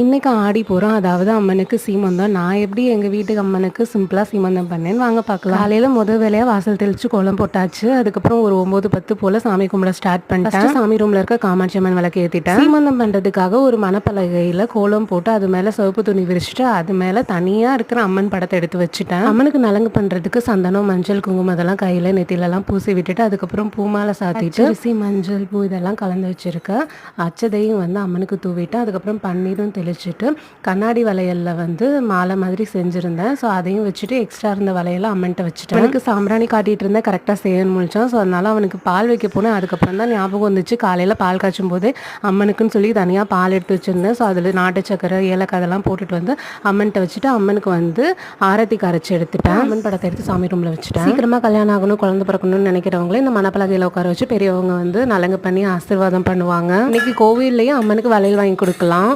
இன்னைக்கு ஆடி போகிறோம் அதாவது அம்மனுக்கு சீமந்தம். நான் எப்படி எங்கள் வீட்டுக்கு அம்மனுக்கு சிம்பிளாக சீமந்தம் பண்ணேன்னு வாங்க பார்க்கலாம். காலையில் முதல் வேலையாக வாசல் தெளித்து கோலம் போட்டாச்சு. அதுக்கப்புறம் ஒரு ஒம்பது பத்து போல் சாமி கும்பிட ஸ்டார்ட் பண்ணிட்டேன். சாமி ரூமில் இருக்க காமாட்சி அம்மன் விளக்கு ஏற்றிட்டேன் சீமந்தம் பண்ணுறதுக்காக ஒரு மணப்பலகையில் கோலம் போட்டு அது மேலே சிவப்பு துணி விரிச்சிட்டு அது மேலே தனியாக இருக்கிற அம்மன் படத்தை எடுத்து வச்சுட்டேன். அம்மனுக்கு நலங்கு பண்ணுறதுக்கு சந்தனம் மஞ்சள் குங்குமம் அதெல்லாம் கையில் நெத்திலெல்லாம் பூசி விட்டுட்டு அதுக்கப்புறம் பூமாலை சாத்திட்டு அரிசி மஞ்சள் பூ இதெல்லாம் கலந்து வச்சுருக்கேன் அச்சதையும் வந்து அம்மனுக்கு தூவிட்டு அதுக்கப்புறம் பன்னீரும் தெளிச்சிட்டு கண்ணாடி வளையலில் வந்து மாலை மாதிரி செஞ்சுருந்தேன். ஸோ அதையும் வச்சுட்டு எக்ஸ்ட்ரா இருந்த வளையலாம் அம்மன்ட்ட வச்சுட்டேன். எனக்கு சாம்பிராணி காட்டிட்டு இருந்தேன். கரெக்டாக செய்யணும் முடிச்சோம் ஸோ அதனால அவனுக்கு பால் வைக்க போனேன். அதுக்கப்புறம் தான் ஞாபகம் வந்துச்சு. காலையில் பால் காய்ச்சும் போது அம்மனுக்குன்னு சொல்லி தனியாக பால் எடுத்து வச்சுருந்தேன். ஸோ அதில் நாட்டு சக்கரை ஏலக்காய் அதெல்லாம் போட்டுட்டு வந்து அம்மன்ட்ட வச்சுட்டு அம்மனுக்கு வந்து ஆரத்தி கரைச்சி எடுத்துட்டேன். அம்மன் படத்தை எடுத்து சாமி ரூமில் வச்சுட்டேன். சீக்கிரமாக கல்யாணம் ஆகணும் குழந்தை பிறக்கணும்னு நினைக்கிறவங்களே இந்த மணப்பலகையில் உட்கார வச்சு பெரியவங்க வந்து நலங்கு பண்ணி ஆசீர்வாதம் பண்ணுவாங்க. இன்னைக்கு கோவில்லையும் அம்மனுக்கு வளையல் வாங்கி கொடுக்கலாம்.